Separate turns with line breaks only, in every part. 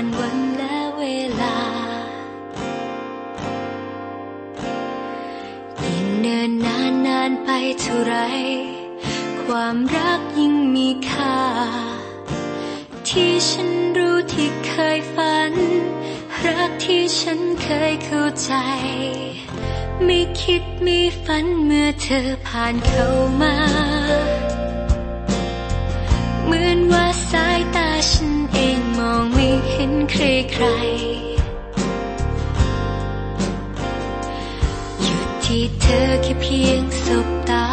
านวันและเวลา ยิ่งเนินนานนานไปเท่าไร ความรักยิ่งมีค่า ที่ฉันรู้ที่เคยฝัน รักที่ฉันเคยเข้าใจ ไม่คิดไม่ฝันเมื่อเธอผ่านเข้ามา เหมือนว่าสายตาฉันเองมองไม่เห็นใครใครอยู่ที่เธอแค่เพียงสบตา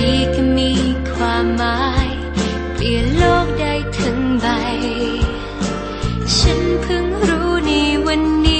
ดีก็มีความหมายเปลี่ยนโลกได้ทั้งใบ ฉันเพิ่งรู้ในวันนี้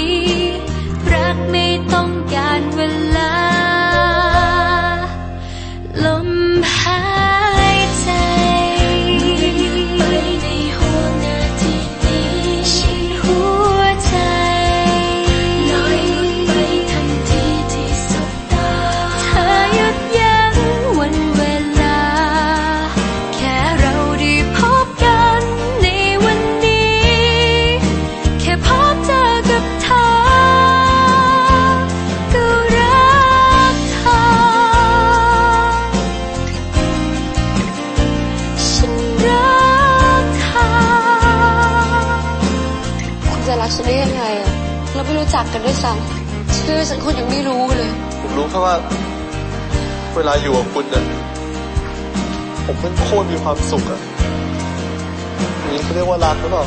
กฉันได้ยังไง
อะเราไม่รู้จักกันด้วยซ้ำชื่อฉันคุณยังไม่รู้เลย
ผมรู้แค่ว่า เวลาอยู่กับคุณเนี่ยผมมันโคตรมีความสุขอะนี่เขาเรียกว่ารักหรือเปล่า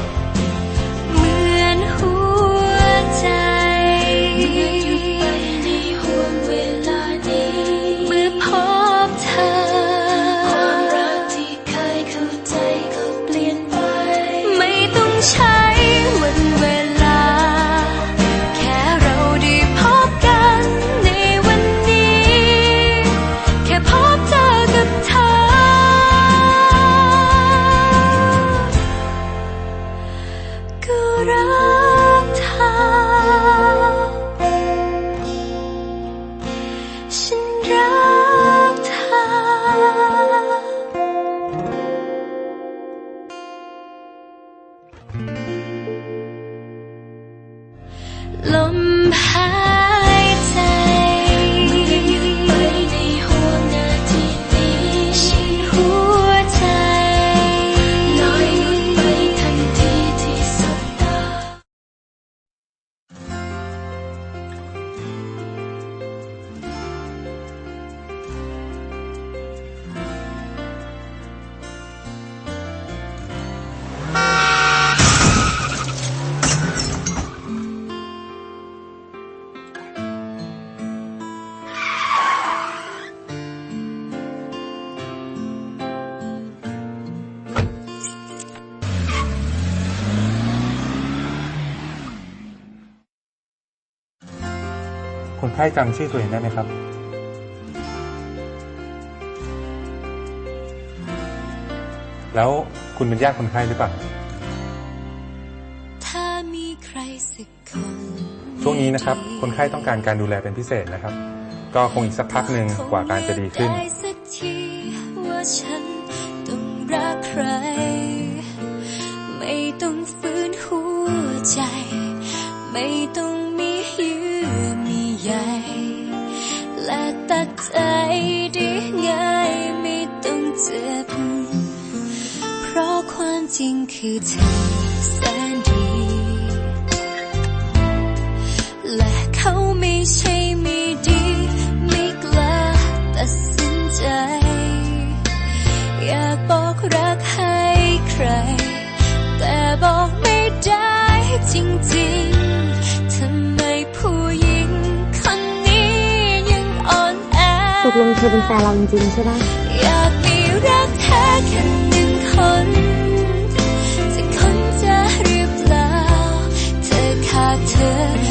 ไข้
จำชื่อตัวเองได้ไหมครับ แล้วคุณเป็นญาติคนไข้หรือเปล่า
ถ้ามีใครสักคน
ช่วงนี้นะครับ คนไข้ต้องการการดูแลเป็นพิเศษนะครับ ก็คงอีกสักพักหนึ่งกว่าการจะดีขึ้น
ได้สักทีว่าฉันต้องรักใครไม่ต้องฝืนหัวใจ ไม่ต้อง ง่ายไม่ต้องเจ็บ เพราะความจริงคือเธอแสนดี และเขาไม่ใช่ไม่ดี ไม่กล้าตัดสินใจ อยากบอกรักให้ใคร แต่บอกไม่ได้จริงๆ
ตกลงเธอเป็นแฟนเราจริงๆใช่ไหม
อยากมีรักแท้แค่หนึ่งคนสักคนจะหรือเปล่าเธอขาดเธอ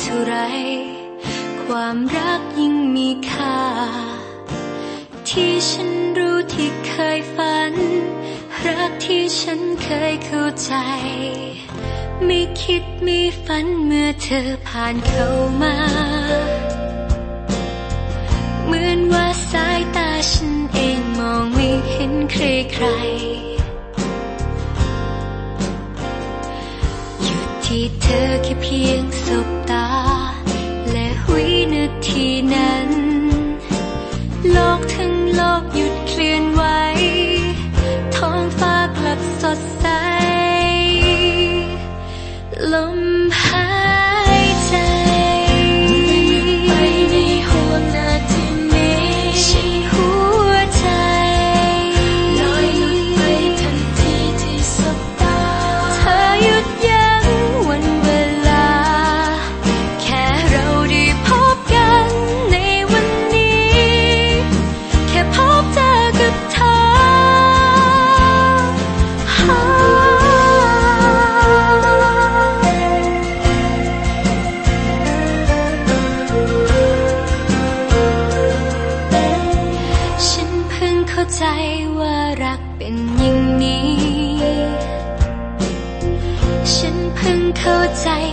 เท่าไร ความรักยิ่งมีค่า ที่ฉันรู้ที่เคยฝัน รักที่ฉันเคยเข้าใจ ไม่คิดไม่ฝันเมื่อเธอผ่านเข้ามา เหมือนว่าสายตาฉันเองมองไม่เห็นใครใครหยุดที่เธอแค่เพียงสบ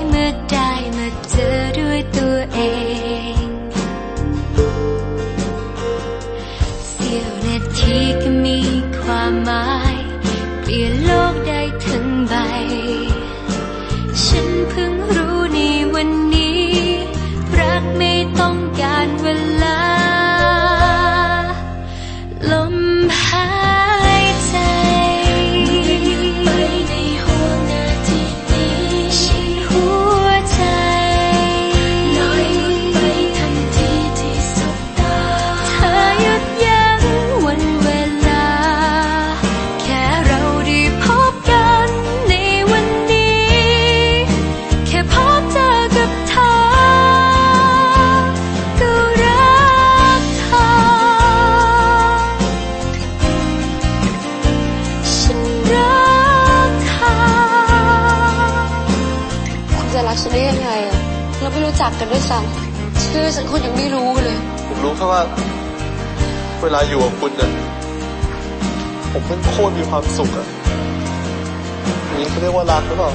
เมื่อได้มาเจอด้วยตัวเอง เสี้ยวนาทีก็มีความหมายเปลี่ยนโลก
จักกันด้วยซ้ำชื่อฉันคุณยังไม่รู้เลย
ผมรู้แค่ว่า เวลาอยู่กับคุณเนี่ยผมเป็นโคตรมีความสุขอะอย่างนี้เขาเรียกว่ารักหรือเปล่า